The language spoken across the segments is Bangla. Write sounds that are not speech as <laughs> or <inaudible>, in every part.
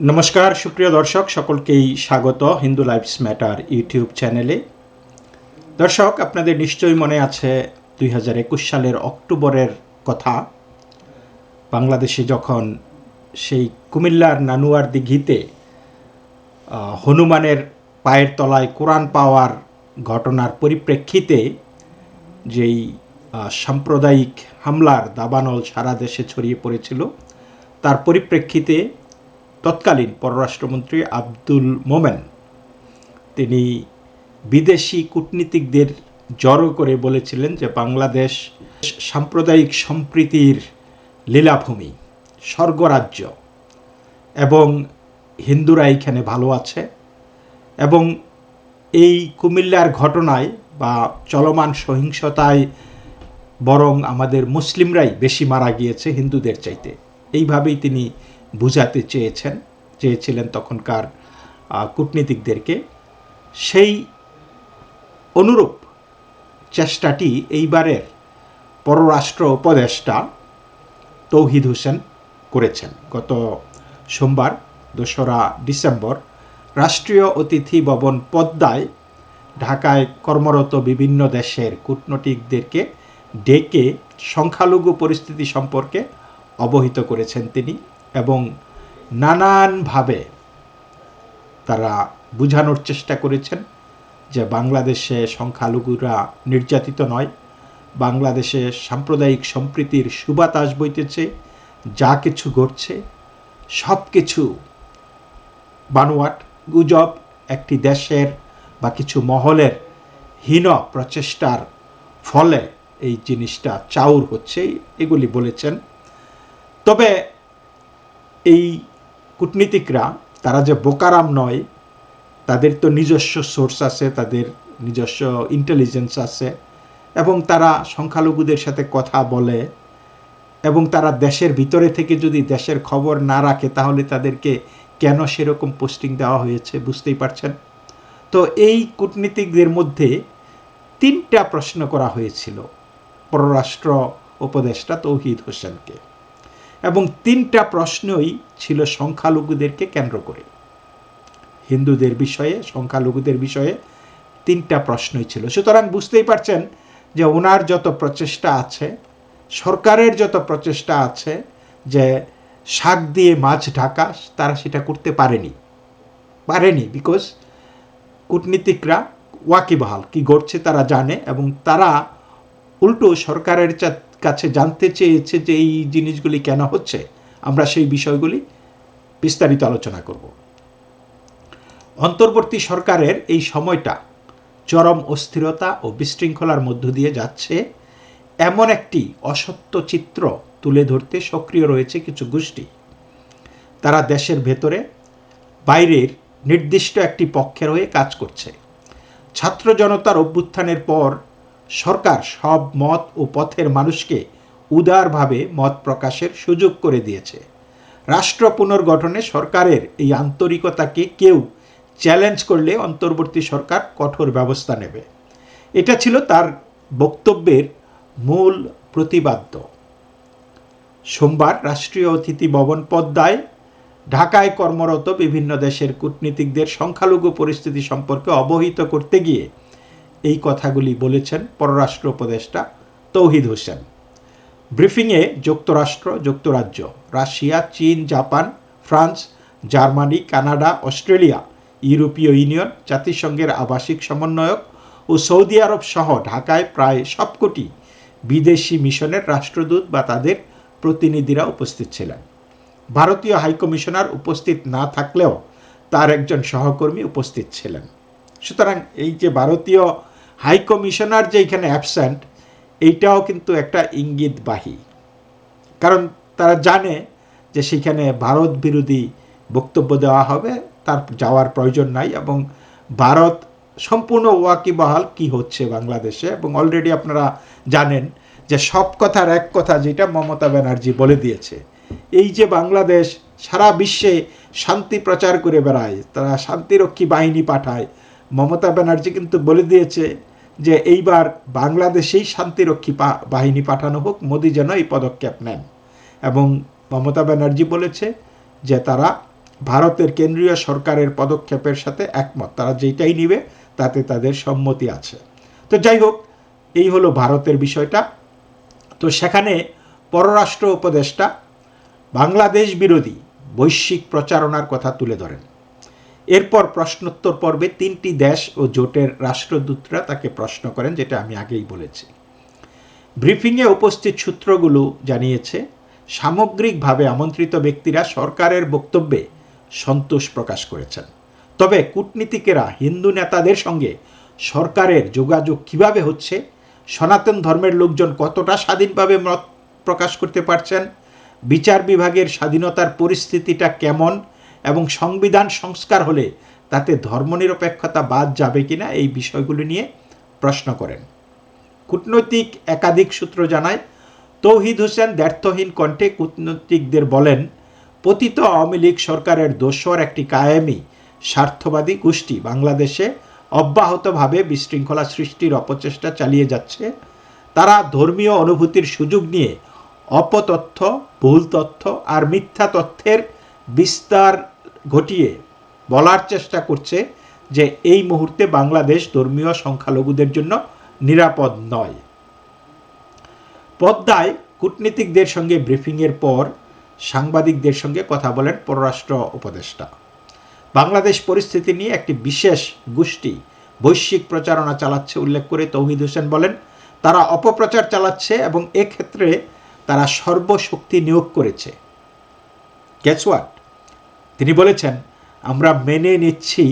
নমস্কার, সুপ্রিয় দর্শক, সকলকেই স্বাগত হিন্দু লাইফস ম্যাটার ইউটিউব চ্যানেলে। দর্শক, আপনাদের নিশ্চয়ই মনে আছে দুই হাজার একুশ সালের অক্টোবরের কথা। বাংলাদেশে যখন সেই কুমিল্লার নানুয়ার দিঘিতে হনুমানের পায়ের তলায় কোরআন পাওয়ার ঘটনার পরিপ্রেক্ষিতে যেই সাম্প্রদায়িক হামলার দাবানল সারা দেশে ছড়িয়ে পড়েছিল, তার পরিপ্রেক্ষিতে তৎকালীন পররাষ্ট্রমন্ত্রী আব্দুল মোমেন। তিনি বিদেশি কূটনীতিকদের জড়ো করে বলেছিলেন যে বাংলাদেশ সাম্প্রদায়িক সম্প্রীতির লীলাভূমি, স্বর্গরাজ্য এবং হিন্দুরা এইখানে ভালো আছে এবং এই কুমিল্লার ঘটনায় বা চলমান সহিংসতায় বরং আমাদের মুসলিমরাই বেশি মারা গিয়েছে হিন্দুদের চাইতে। এইভাবেই তিনি বুঝাতে চেয়েছেন, চেয়েছিলেন তখনকার কূটনীতিকদেরকে। সেই অনুরূপ চেষ্টাটি এইবারের পররাষ্ট্র উপদেষ্টা তৌহিদ হোসেন করেছেন। গত সোমবার, দোসরা ডিসেম্বর, রাষ্ট্রীয় অতিথি ভবন পদ্মায় ঢাকায় কর্মরত বিভিন্ন দেশের কূটনীতিকদেরকে ডেকে সংখ্যালঘু পরিস্থিতি সম্পর্কে অবহিত করেছেন তিনি। এবং নানানভাবে তারা বোঝানোর চেষ্টা করেছেন যে বাংলাদেশে সংখ্যালঘুরা নির্যাতিত নয়। বাংলাদেশে সাম্প্রদায়িক সম্প্রীতির সুবাতাস বইতেছে, যা কিছু ঘটছে, সব কিছু বানোয়াট, গুজব, একটি দেশের বা কিছু মহলের হীন প্রচেষ্টার ফলে এই জিনিসটা চাউর হচ্ছে, এগুলি বলেছেন। তবে এই কূটনীতিকরা, তারা যে বোকারাম নয়, তাদের তো নিজস্ব সোর্স আছে, তাদের নিজস্ব ইন্টেলিজেন্স আছে এবং তারা সংখ্যালঘুদের সাথে কথা বলে এবং তারা দেশের ভিতরে থেকে যদি দেশের খবর না রাখে, তাহলে তাদেরকে কেন সেরকম পোস্টিং দেওয়া হয়েছে বুঝতেই পারছেন? তো এই কূটনীতিকদের মধ্যে তিনটা প্রশ্ন করা হয়েছিল। পররাষ্ট্র উপদেষ্টা তৌহিদ হোসেনকে। এবং তিনটা প্রশ্নই ছিল সংখ্যালঘুদেরকে কেন্দ্র করে। হিন্দুদের বিষয়ে, সংখ্যালঘুদের বিষয়ে তিনটা প্রশ্নই ছিল। সুতরাং বুঝতেই পারছেন যে ওনার যত প্রচেষ্টা আছে, সরকারের যত প্রচেষ্টা আছে যে শাক দিয়ে মাছ ঢাকা, তারা সেটা করতে পারেনি। পারেনি বিকজ কূটনীতিকরা ওয়াকিবহাল, কি ঘটছে তারা জানে এবং তারা উল্টো সরকারের কাছে জানতে চেয়েছে যে এই জিনিসগুলি কেন হচ্ছে, আমরা সেই বিষয়গুলি বিস্তারিত আলোচনা করব। অন্তর্বর্তী সরকারের এই সময়টা চরম অস্থিরতা ও বিশৃঙ্খলার মধ্য দিয়ে যাচ্ছে। এমন একটি অসত্য চিত্র তুলে ধরতে সক্রিয় রয়েছে কিছু গোষ্ঠী। তারা দেশের ভেতরে বাইরের নির্দিষ্ট একটি পক্ষের হয়ে কাজ করছে। ছাত্র জনতার অভ্যুত্থানের পর সরকার সব মত ও পথের মানুষকে উদারভাবে মত প্রকাশের সুযোগ করে দিয়েছে। রাষ্ট্র পুনর্গঠনে সরকারের এই আন্তরিকতাকে কেউ চ্যালেঞ্জ করলে অন্তর্বর্তী সরকার কঠোর ব্যবস্থা নেবে। এটা ছিল তার বক্তব্যের মূল প্রতিবাদ্য। সোমবার রাষ্ট্রীয় অতিথি ভবন পদ্মায় ঢাকায় কর্মরত বিভিন্ন দেশের কূটনীতিকদের সংখ্যালঘু পরিস্থিতি সম্পর্কে অবহিত করতে গিয়ে এই কথাগুলি বলেছেন পররাষ্ট্র উপদেষ্টা তৌহিদ হোসেন। ব্রিফিংয়ে যুক্তরাষ্ট্র, যুক্তরাজ্য, রাশিয়া, চীন, Japan, France, Germany, Canada, Australia, ইউরোপীয় ইউনিয়ন, জাতিসংঘের আবাসিক সমন্বয়ক ও সৌদি আরব সহ ঢাকায় প্রায় সবকটি বিদেশি মিশনের রাষ্ট্রদূত বা তাদের প্রতিনিধিরা উপস্থিত ছিলেন। ভারতীয় হাইকমিশনার উপস্থিত না থাকলেও তার একজন সহকর্মী উপস্থিত ছিলেন। সুতরাং এই যে ভারতীয় হাইকমিশনার যে এখানে অ্যাবসেন্ট এইটাও কিন্তু একটা ইঙ্গিত ইঙ্গিতবাহী। কারণ তারা জানে যে সেখানে ভারত বিরোধী বক্তব্য দেওয়া হবে, তার যাওয়ার প্রয়োজন নাই এবং ভারত সম্পূর্ণ ওয়াকিবহাল কি হচ্ছে বাংলাদেশে এবং অলরেডি আপনারা জানেন যে সব কথার এক কথা যেটা মমতা ব্যানার্জি বলে দিয়েছে। এই যে বাংলাদেশ সারা বিশ্বে শান্তি প্রচার করে বেড়ায়, তারা শান্তিরক্ষী বাহিনী পাঠায়, মমতা ব্যানার্জি কিন্তু বলে দিয়েছে যে এইবার বাংলাদেশেই শান্তিরক্ষী বাহিনী পাঠানো হোক, মোদী যেন এই পদক্ষেপ নেন। এবং মমতা ব্যানার্জি বলেছে যে তারা ভারতের কেন্দ্রীয় সরকারের পদক্ষেপের সাথে একমত। তারা যেটাই নিবে, তাতে তাদের সম্মতি আছে। তো যাই হোক, এই হলো ভারতের বিষয়টা। তো সেখানে পররাষ্ট্র উপদেষ্টা, বাংলাদেশ বিরোধী বৈশ্বিক প্রচারণার কথা তুলে ধরেন। এরপর প্রশ্নোত্তর পর্বে তিনটি দেশ ও জোটের রাষ্ট্রদূতরা তাকে প্রশ্ন করেন, যেটা আমি আগেই বলেছি। ব্রিফিংয়ে উপস্থিত সূত্রগুলো জানিয়েছে, সামগ্রিকভাবে আমন্ত্রিত ব্যক্তিরা সরকারের বক্তব্যে সন্তোষ প্রকাশ করেছেন। তবে কূটনীতিকেরা, হিন্দু নেতাদের সঙ্গে সরকারের যোগাযোগ কীভাবে হচ্ছে, সনাতন ধর্মের লোকজন কতটা স্বাধীনভাবে মত প্রকাশ করতে পারছেন, বিচার বিভাগের স্বাধীনতার পরিস্থিতিটা কেমন এবং সংবিধান সংস্কার হলে তাতে ধর্মনিরপেক্ষতা বাদ যাবে কিনা এই বিষয়গুলি নিয়ে প্রশ্ন করেন। কূটনৈতিক একাধিক সূত্র জানায়, তৌহিদ হোসেন দ্ব্যর্থহীন কণ্ঠে কূটনৈতিকদের বলেন, পতিত আওয়ামী লীগ সরকারের দোসর একটি কায়েমি, স্বার্থবাদী গোষ্ঠী বাংলাদেশে অব্যাহতভাবে বিশৃঙ্খলা সৃষ্টির অপচেষ্টা চালিয়ে যাচ্ছে। তারা ধর্মীয় অনুভূতির সুযোগ নিয়ে অপতথ্য, ভুল তথ্য আর মিথ্যা তথ্যের বিস্তার ঘটিয়ে বলার চেষ্টা করছে যে এই মুহূর্তে বাংলাদেশ ধর্মীয় সংখ্যালঘুদের জন্য নিরাপদ নয়। পদ্মায় কূটনীতিকদের সঙ্গে ব্রিফিংয়ের পর সাংবাদিকদের সঙ্গে কথা বলেন পররাষ্ট্র উপদেষ্টা। বাংলাদেশ পরিস্থিতি নিয়ে একটি বিশেষ গোষ্ঠী বৈশ্বিক প্রচারণা চালাচ্ছে উল্লেখ করে তৌহিদ হোসেন বলেন, তারা অপপ্রচার চালাচ্ছে এবং এক্ষেত্রে তারা সর্বশক্তি নিয়োগ করেছে। গ্যাসওয়াট তিনি বলেছেন, আমরা মেনে নিচ্ছি,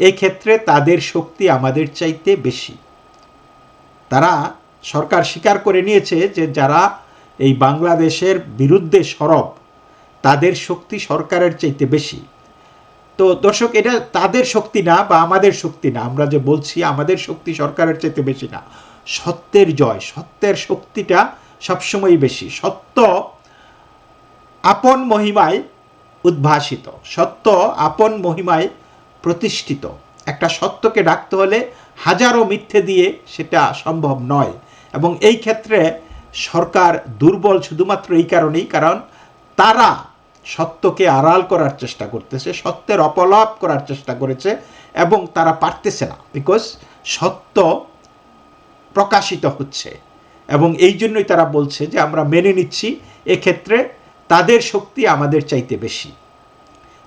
এক্ষেত্রে তাদের শক্তি আমাদের চাইতে বেশি। তারা সরকার স্বীকার করে নিয়েছে যে যারা এই বাংলাদেশের বিরুদ্ধে সরব, তাদের শক্তি সরকারের চাইতে বেশি। তো দর্শক, এটা তাদের শক্তি না বা আমাদের শক্তি না, আমরা যে বলছি আমাদের শক্তি সরকারের চাইতে বেশি না। সত্যের জয়, সত্যের শক্তিটা সবসময়ই বেশি। সত্য আপন মহিমায় উদ্ভাসিত। সত্য আপন মহিমায় প্রতিষ্ঠিত। একটা সত্যকে ডাকতে হলে হাজারো মিথ্যে দিয়ে সেটা সম্ভব নয়। এবং এই ক্ষেত্রে সরকার দুর্বল শুধুমাত্র এই কারণেই, কারণ তারা সত্যকে আড়াল করার চেষ্টা করতেছে, সত্যের অপলাপ করার চেষ্টা করেছে এবং তারা পারতেছে না। বিকজ সত্য প্রকাশিত হচ্ছে। এবং এই জন্যই তারা বলছে যে আমরা মেনে নিচ্ছি, এক্ষেত্রে তাদের শক্তি আমাদের চাইতে বেশি।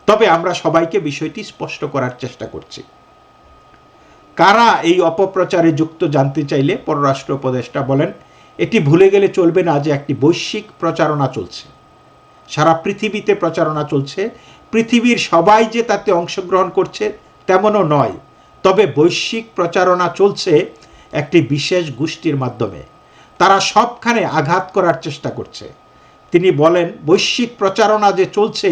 তবে আমরা সবাইকে বিষয়টি স্পষ্ট করার চেষ্টা করছি। কারা এই অপপ্রচারে যুক্ত জানতে চাইলে পররাষ্ট্র উপদেষ্টা বলেন, এটি ভুলে গেলে চলবে না যে একটি বৈশ্বিক প্রচারণা চলছে। সারা পৃথিবীতে প্রচারণা চলছে। পৃথিবীর সবাই যে তাতে অংশগ্রহণ করছে তেমনও নয়। তবে বৈশ্বিক প্রচারণা চলছে একটি বিশেষ গোষ্ঠীর মাধ্যমে। তারা সবখানে আঘাত করার চেষ্টা করছে। তিনি বলেন, বৈশ্বিক প্রচারণা যে চলছে,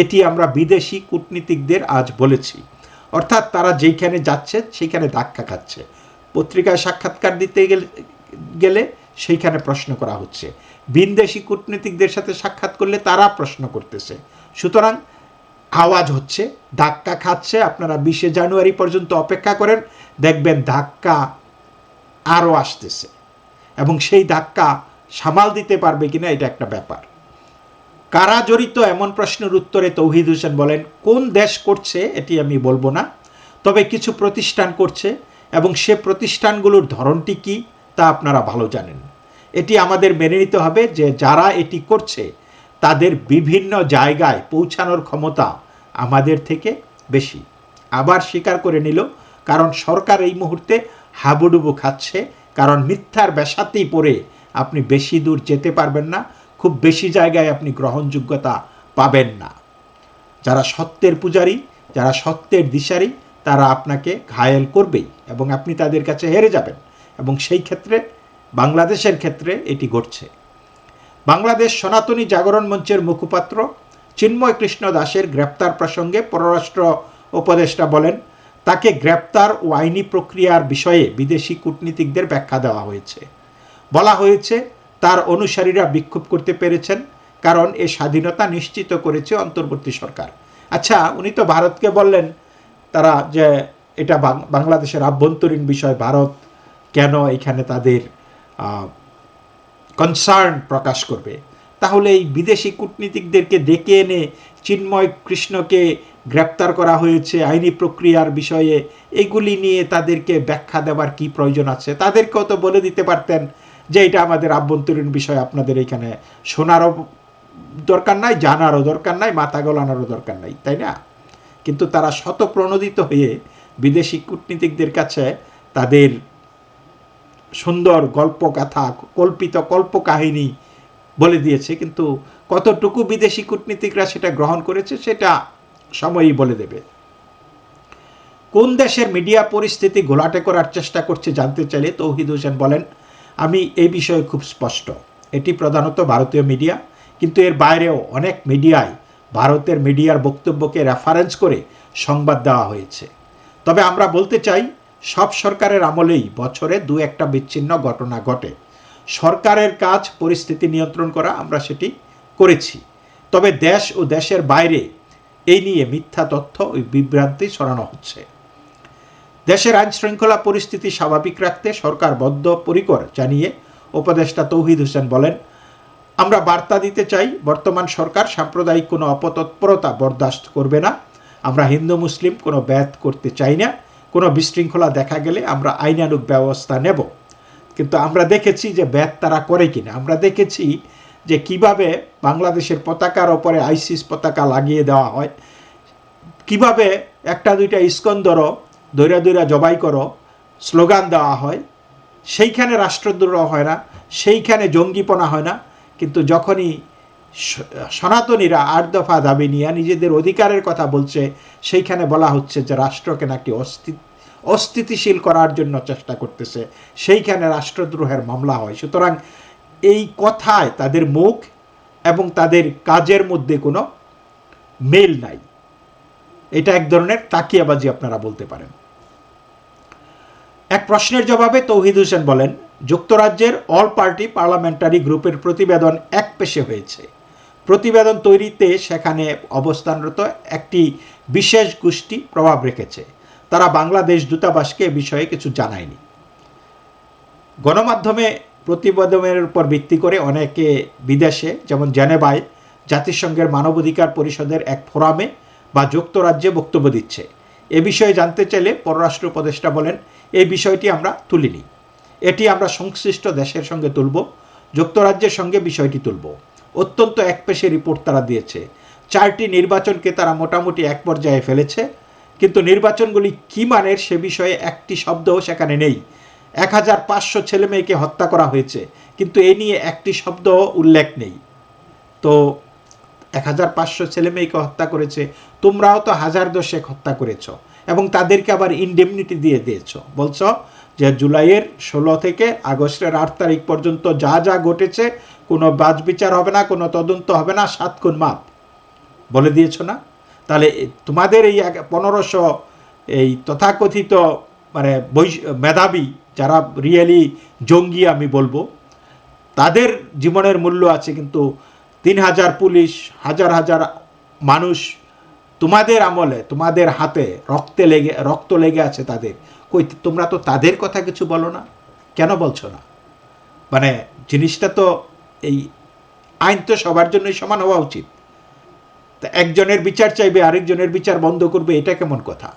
এটি আমরা বিদেশি কূটনীতিকদের আজ বলেছি। অর্থাৎ তারা যেইখানে যাচ্ছে, সেইখানে ধাক্কা খাচ্ছে। পত্রিকায় সাক্ষাৎকার দিতে গেলে সেইখানে প্রশ্ন করা হচ্ছে। বিনদেশি কূটনীতিকদের সাথে সাক্ষাৎ করলে তারা প্রশ্ন করতেছে। সুতরাং আওয়াজ হচ্ছে, ধাক্কা খাচ্ছে। আপনারা বিশে জানুয়ারি পর্যন্ত অপেক্ষা করেন, দেখবেন ধাক্কা আরও আসতেছে। এবং সেই ধাক্কা সামাল দিতে পারবে কিনা এটা একটা ব্যাপার। কারা জড়িত এমন প্রশ্নের উত্তরে তৌহিদ হোসেন বলেন, কোন দেশ করছে এটি আমি বলব না, তবে কিছু প্রতিষ্ঠান করছে এবং সে প্রতিষ্ঠানগুলোর ধরনটি কি তা আপনারা ভালো জানেন। এটি আমাদের মেনে নিতে হবে যে যারা এটি করছে, তাদের বিভিন্ন জায়গায় পৌঁছানোর ক্ষমতা আমাদের থেকে বেশি। আবার স্বীকার করে নিল, কারণ সরকার এই মুহূর্তে হাবুডুবু খাচ্ছে, কারণ মিথ্যার বেসাতেই পড়ে আপনি বেশি দূর যেতে পারবেন না, খুব বেশি জায়গায় আপনি গ্রহণযোগ্যতা পাবেন না। যারা সত্যের পূজারী, যারা সত্যের দিশারি, তারা আপনাকে ঘায়েল করবেই এবং আপনি তাদের কাছে হেরে যাবেন এবং সেই ক্ষেত্রে, বাংলাদেশের ক্ষেত্রে এটি ঘটছে। বাংলাদেশ সনাতনী জাগরণ মঞ্চের মুখপাত্র চিন্ময় কৃষ্ণ দাসের গ্রেপ্তার প্রসঙ্গে পররাষ্ট্র উপদেষ্টা বলেন, তাকে গ্রেপ্তার ও আইনি প্রক্রিয়ার বিষয়ে বিদেশি কূটনীতিকদের ব্যাখ্যা দেওয়া হয়েছে। বলা হয়েছে, তার অনুসারীরা বিক্ষোভ করতে পেরেছেন, কারণ এ স্বাধীনতা নিশ্চিত করেছে অন্তর্বর্তী সরকার। আচ্ছা উনি তো ভারতকে বললেন, তারা যে এটা বাংলাদেশের আভ্যন্তরীণ বিষয়, ভারত কেন এখানে তাদের কনসার্ন প্রকাশ করবে? তাহলে এই বিদেশি কূটনীতিকদেরকে ডেকে এনে চিন্ময় কৃষ্ণকে গ্রেপ্তার করা হয়েছে, আইনি প্রক্রিয়ার বিষয়ে, এগুলি নিয়ে তাদেরকে ব্যাখ্যা দেওয়ার কি প্রয়োজন আছে? তাদেরকেও তো বলে দিতে পারতেন যে এটা আমাদের আভ্যন্তরীণ বিষয়, আপনাদের এখানে শোনারও দরকার নাই, জানারও দরকার নাই, মাথা গলানোরও দরকার নাই, তাই না? কিন্তু তারা শতপ্রণোদিত হয়ে বিদেশি কূটনীতিকদের কাছে তাদের সুন্দর গল্প কথা কল্পিত কল্প কাহিনী বলে দিয়েছে, কিন্তু কতটুকু বিদেশি কূটনীতিকরা সেটা গ্রহণ করেছে সেটা সময়ই বলে দেবে। কোন দেশের মিডিয়া পরিস্থিতি ঘোলাটে করার চেষ্টা করছে জানতে চাইলে তৌহিদ হোসেন বলেন আমি এই বিষয়ে খুব স্পষ্ট। এটি প্রধানত ভারতীয় মিডিয়া, কিন্তু এর বাইরেও অনেক মিডিয়ায় ভারতের মিডিয়ার বক্তব্যকে রেফারেন্স করে সংবাদ দেওয়া হয়েছে। তবে আমরা বলতে চাই, সব সরকারের আমলেই বছরে দু একটা বিচ্ছিন্ন ঘটনা ঘটে। সরকারের কাজ পরিস্থিতি নিয়ন্ত্রণ করা আমরা সেটি করেছি। তবে দেশ ও দেশের বাইরে এই নিয়ে মিথ্যা তথ্য ও বিভ্রান্তি ছড়ানো হচ্ছে। দেশের আইন শৃঙ্খলা পরিস্থিতি স্বাভাবিক রাখতে সরকার বদ্ধপরিকর জানিয়ে উপদেষ্টা তৌহিদ হোসেন বলেন, আমরা বার্তা দিতে চাই, বর্তমান সরকার সাম্প্রদায়িক কোনো অপতৎপরতা বরদাস্ত করবে না। আমরা হিন্দু, মুসলিম, কোনো ব্যাত করতে চাই না। কোনো বিশৃঙ্খলা দেখা গেলে আমরা আইনানুগ ব্যবস্থা নেব। কিন্তু আমরা দেখেছি যে ব্যাত তারা করে কিনা। আমরা দেখেছি যে কীভাবে বাংলাদেশের পতাকার ওপরে আইসিস পতাকা লাগিয়ে দেওয়া হয়। কীভাবে একটা দুইটা ইস্কন ধরো দৈরা দৈরা জবাই করো। স্লোগান দেওয়া হয়। সেইখানে রাষ্ট্রদ্রোহ হয় না, সেইখানে জঙ্গিপনা হয় না। কিন্তু যখনই সনাতনীরা আট দফা দাবি নিয়ে নিজেদের অধিকারের কথা বলছে, সেইখানে বলা হচ্ছে যে রাষ্ট্রকে নাকি অস্তিত্ব অস্থিতিশীল করার জন্য চেষ্টা করতেছে। সেইখানে রাষ্ট্রদ্রোহের মামলা হয়। সুতরাং এই কথায় তাদের মুখ এবং তাদের কাজের মধ্যে কোনো মেল নাই। এটা এক ধরনের তাকিয়াবাজি আপনারা বলতে পারেন। এক প্রশ্নের জবাবে তৌহিদ হোসেন বলেন, যুক্তরাজ্যের অল পার্টি পার্লামেন্টারি গ্রুপের প্রতিবেদন এক পেশে হয়েছে। প্রতিবেদন তৈরিতে সেখানে অবস্থানরত একটি বিশেষ গোষ্ঠী প্রভাব রেখেছে। তারা বাংলাদেশ দূতাবাসকে এ বিষয়ে কিছু জানায়নি। গণমাধ্যমে প্রতিবেদনের উপর ভিত্তি করে অনেকে বিদেশে, যেমন জেনেভায়, জাতিসংঘের মানবাধিকার পরিষদের এক ফোরামে বা যুক্তরাজ্যে বক্তব্য দিচ্ছে। এ বিষয়ে জানতে চাইলে পররাষ্ট্র উপদেষ্টা বলেন, এই বিষয়টি আমরা তুলিনি। এটি আমরা সংশ্লিষ্ট দেশের সঙ্গে তুলব, যুক্তরাজ্যের সঙ্গে বিষয়টি তুলব। অত্যন্ত একপেশে রিপোর্ট তারা দিয়েছে। চারটি নির্বাচনকে তারা মোটামুটি এক পর্যায়ে ফেলেছে, কিন্তু নির্বাচনগুলি কী মানের সে বিষয়ে একটি শব্দও সেখানে নেই। এক হাজার পাঁচশো ছেলে মেয়েকে হত্যা করা হয়েছে, কিন্তু এ নিয়ে একটি শব্দও উল্লেখ নেই। তো এক হাজার পাঁচশো ছেলে মেয়েকে হত্যা করেছে, তোমরাও তো হাজার দশেক হত্যা করেছ এবং তাদেরকে আবার ইনডেমনিটি দিয়ে দিয়েছ। বলছ যে জুলাইয়ের ষোলো থেকে আগস্টের আট তারিখ পর্যন্ত যা যা ঘটেছে, কোনো বাজ বিচার হবে না, কোনো তদন্ত হবে না, সাত খুন মাপ। বলে দিয়েছ না? তাহলে তোমাদের এই পনেরোশো এই তথাকথিত মানে বৈ মেধাবী যারা রিয়েলি জঙ্গি আমি বলব, তাদের জীবনের মূল্য আছে কিন্তু তিন হাজার পুলিশ, হাজার হাজার মানুষ তোমাদের আমলে, তোমাদের হাতে রক্তে লেগে, রক্ত লেগে আছে তাদের। কই, তোমরা তো তাদের কথা কিছু বলো না? কেন বলছো না? মানে জিনিসটা তো এই আইন তো সবার জন্যই সমান হওয়া উচিত। তা একজনের বিচার চাইবে, আরেকজনের বিচার বন্ধ করবে, এটা কেমন কথা?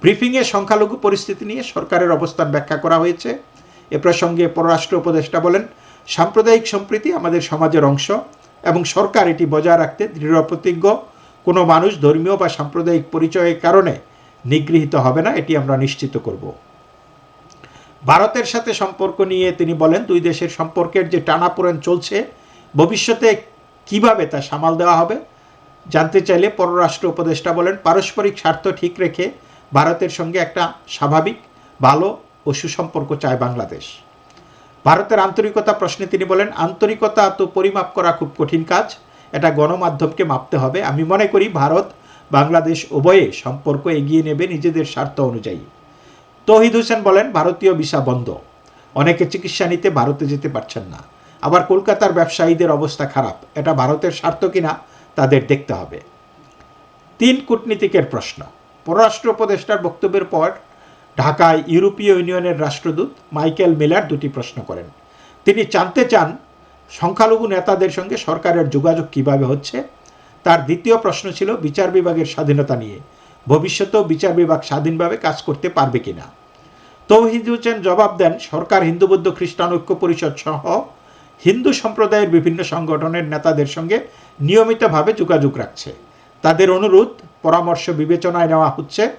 ব্রিফিংয়ে সংখ্যালঘু পরিস্থিতি নিয়ে সরকারের অবস্থান ব্যাখ্যা করা হয়েছে। এ প্রসঙ্গে পররাষ্ট্র উপদেষ্টা বলেন সাম্প্রদায়িক সম্প্রীতি আমাদের সমাজের অংশ এবং সরকার এটি বজায় রাখতে দৃঢ় প্রতিজ্ঞ। কোনো মানুষ ধর্মীয় বা সাম্প্রদায়িক পরিচয়ের কারণে নিগৃহীত হবে না, এটি আমরা নিশ্চিত করব। ভারতের সাথে সম্পর্ক নিয়ে তিনি বলেন, দুই দেশের সম্পর্কের যে টানাপোড়েন চলছে, ভবিষ্যতে কীভাবে তা সামাল দেওয়া হবে, জানতে চাইলে পররাষ্ট্র উপদেষ্টা বলেন, পারস্পরিক স্বার্থ ঠিক রেখে ভারতের সঙ্গে একটা স্বাভাবিক, ভালো ও সুসম্পর্ক চায় বাংলাদেশ। ভারতের আন্তরিকতা প্রশ্নে তিনি বলেন, আন্তরিকতা তো পরিমাপ করা খুব কঠিন কাজ। এটা গণমাধ্যমকে মাপতে হবে। আমি মনে করি ভারত, বাংলাদেশ উভয়ে সম্পর্ক এগিয়ে নেবে নিজেদের স্বার্থ অনুযায়ী। তহিদ হোসেন বলেন, ভারতীয় ভিসা বন্ধ। অনেকে চিকিৎসা নিতে ভারতে যেতে পারছেন না। আবার কলকাতার ব্যবসায়ীদের অবস্থা খারাপ। এটা ভারতের স্বার্থ কিনা, তাদের দেখতে হবে। তিন কূটনীতিকের প্রশ্ন। পররাষ্ট্র উপদেষ্টার বক্তব্যের পর ঢাকায় ইউরোপীয় ইউনিয়নের রাষ্ট্রদূত মাইকেল মিলার দুটি প্রশ্ন করেন। তিনি জানতে চান, সংখ্যালঘু নেতাদের সঙ্গে সরকারের যোগাযোগ কীভাবে হচ্ছে? তার দ্বিতীয় প্রশ্ন ছিল, বিচার বিভাগের স্বাধীনতা নিয়ে। ভবিষ্যতেও বিচার বিভাগ স্বাধীনভাবে কাজ করতে পারবে কিনা? তৌহিদ হোসেন জবাব দেন, সরকার হিন্দু বৌদ্ধ খ্রিস্টান ঐক্য পরিষদ সহ হিন্দু সম্প্রদায়ের বিভিন্ন সংগঠনের নেতাদের সঙ্গে নিয়মিতভাবে যোগাযোগ রাখছে। তাদের অনুরোধ, পরামর্শ বিবেচনায় নেওয়া হচ্ছে।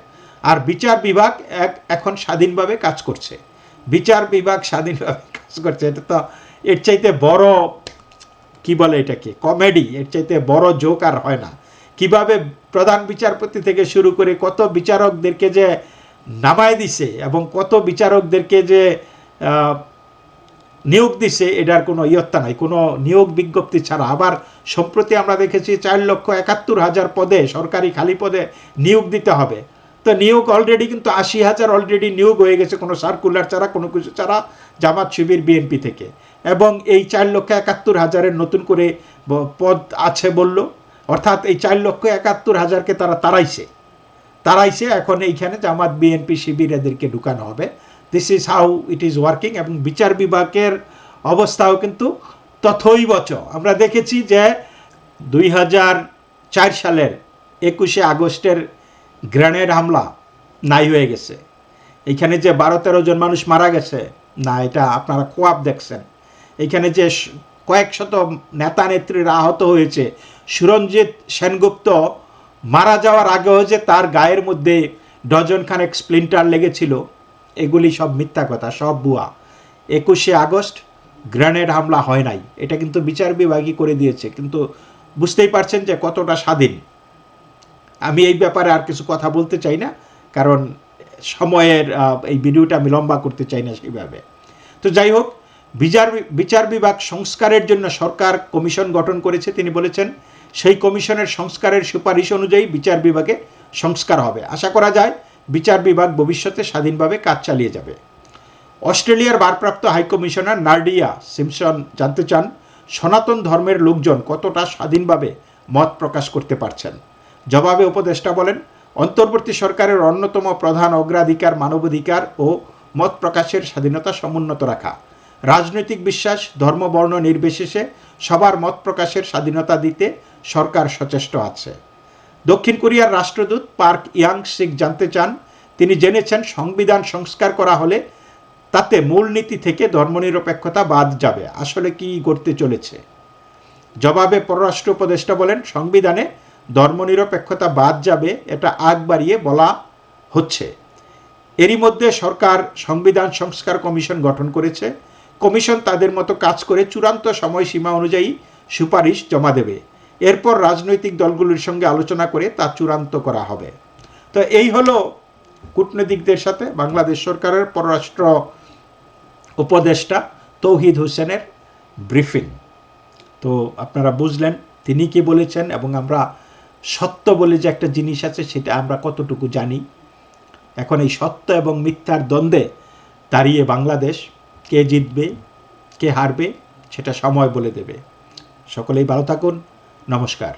আর বিচার বিভাগ এক এখন স্বাধীনভাবে কাজ করছে। বিচার বিভাগ স্বাধীনভাবে <laughs> কাজ করছে। এটা তো এর চাইতে বড়, কি বলে এটাকে? কমেডি। এর চাইতে বড় জোক আর হয় না। কীভাবে প্রধান বিচারপতি থেকে শুরু করে কত বিচারকদেরকে যে নামায় দিছে এবং কত বিচারকদেরকে যে নিয়োগ দিছে, এটার কোনো ইয়ত্তা নাই। কোনো নিয়োগ বিজ্ঞপ্তি ছাড়া। আবার সম্প্রতি আমরা দেখেছি চার লক্ষ একাত্তর হাজার পদে, সরকারি খালি পদে নিয়োগ দিতে হবে। তো নিয়োগ অলরেডি কিন্তু আশি হাজার অলরেডি নিয়োগ হয়ে গেছে কোনো সার্কুলার ছাড়া, কোনো কিছু ছাড়া জামাত শিবির বিএনপি থেকে। এবং এই চার লক্ষ একাত্তর হাজারের নতুন করে পদ আছে বলল। অর্থাৎ এই চার লক্ষ একাত্তর হাজারকে তারা তাড়াইছে। তারাইছে এখন এইখানে জামাত বিএনপি শিবির এদেরকে ঢুকানো হবে। This is how it is working এবং বিচার বিভাগের অবস্থাও কিন্তু তথৈবচ। আমরা দেখেছি যে দুই হাজার চার সালের একুশে আগস্টের গ্রেনেড হামলা নাই হয়ে গেছে। এখানে যে বারো তেরো জন মানুষ মারা গেছে, না, এটা আপনারা কোয়াব দেখছেন। এখানে যে কয়েক শত নেতা নেত্রীরা আহত হয়েছে, সুরঞ্জিত সেনগুপ্ত মারা যাওয়ার আগেও যে তার গায়ের মধ্যে ডজন খানেক স্প্লিন্টার লেগেছিল, এগুলি সব মিথ্যা কথা, সব বুয়া একুশে আগস্ট গ্রেনেড হামলা হয় নাই। এটা কিন্তু বিচার বিভাগই করে দিয়েছে, কিন্তু বুঝতেই পারছেন যে কতটা স্বাধীন। আমি এই ব্যাপারে আর কিছু কথা বলতে চাই না, কারণ সময়ের এই ভিডিওটা আমি লম্বা করতে চাই না সেইভাবে তো যাই হোক, বিচার বিচার বিভাগ সংস্কারের জন্য সরকার কমিশন গঠন করেছে, তিনি বলেছেন, সেই কমিশনের সংস্কারের সুপারিশ অনুযায়ী বিচার বিভাগে সংস্কার হবে। আশা করা যায়, বিচার বিভাগ ভবিষ্যতে স্বাধীনভাবে কাজ চালিয়ে যাবে। অস্ট্রেলিয়ার ভারপ্রাপ্ত হাইকমিশনার নার্ডিয়া সিমসন জানতে চান, সনাতন ধর্মের লোকজন কতটা স্বাধীনভাবে মত প্রকাশ করতে পারছেন। জবাবে উপদেষ্টা বলেন, অন্তর্বর্তী সরকারের অন্যতম প্রধান অগ্রাধিকার মানবাধিকার ও মত প্রকাশের স্বাধীনতা সমুন্নত রাখা। রাজনৈতিক বিশ্বাস, ধর্ম, বর্ণ নির্বিশেষে সবার মত প্রকাশের স্বাধীনতা দিতে সরকার সচেষ্ট আছে। দক্ষিণ কোরিয়ার রাষ্ট্রদূত পার্ক ইয়াং সিক জানতে চান, তিনি জেনেছেন সংবিধান সংস্কার করা হলে তাতে মূলনীতি থেকে ধর্মনিরপেক্ষতা বাদ যাবে। আসলে কি করতে চলেছে? জবাবে পররাষ্ট্র উপদেষ্টা বলেন, সংবিধানে ধর্মনিরপেক্ষতা বাদ যাবে এটা আগ বাড়িয়ে বলা হচ্ছে। এরই মধ্যে সরকার সংবিধান সংস্কার কমিশন গঠন করেছে। কমিশন তাদের মতো কাজ করে চূড়ান্ত সময়সীমা অনুযায়ী সুপারিশ জমা দেবে। এরপর রাজনৈতিক দলগুলির সঙ্গে আলোচনা করে তা চূড়ান্ত করা হবে। তো এই হলো কূটনীতিকদের সাথে বাংলাদেশ সরকারের পররাষ্ট্র উপদেষ্টা তৌহিদ হোসেনের ব্রিফিং। তো আপনারা বুঝলেন, তিনি কি বলেছেন এবং আমরা সত্য বলে যে একটা জিনিস আছে, সেটা আমরা কতটুকু জানি? এখন এই সত্য এবং মিথ্যার দ্বন্দ্বে দাঁড়িয়ে বাংলাদেশ কে জিতবে, কে হারবে, সেটা সময় বলে দেবে। সকলেই ভালো থাকুন। নমস্কার।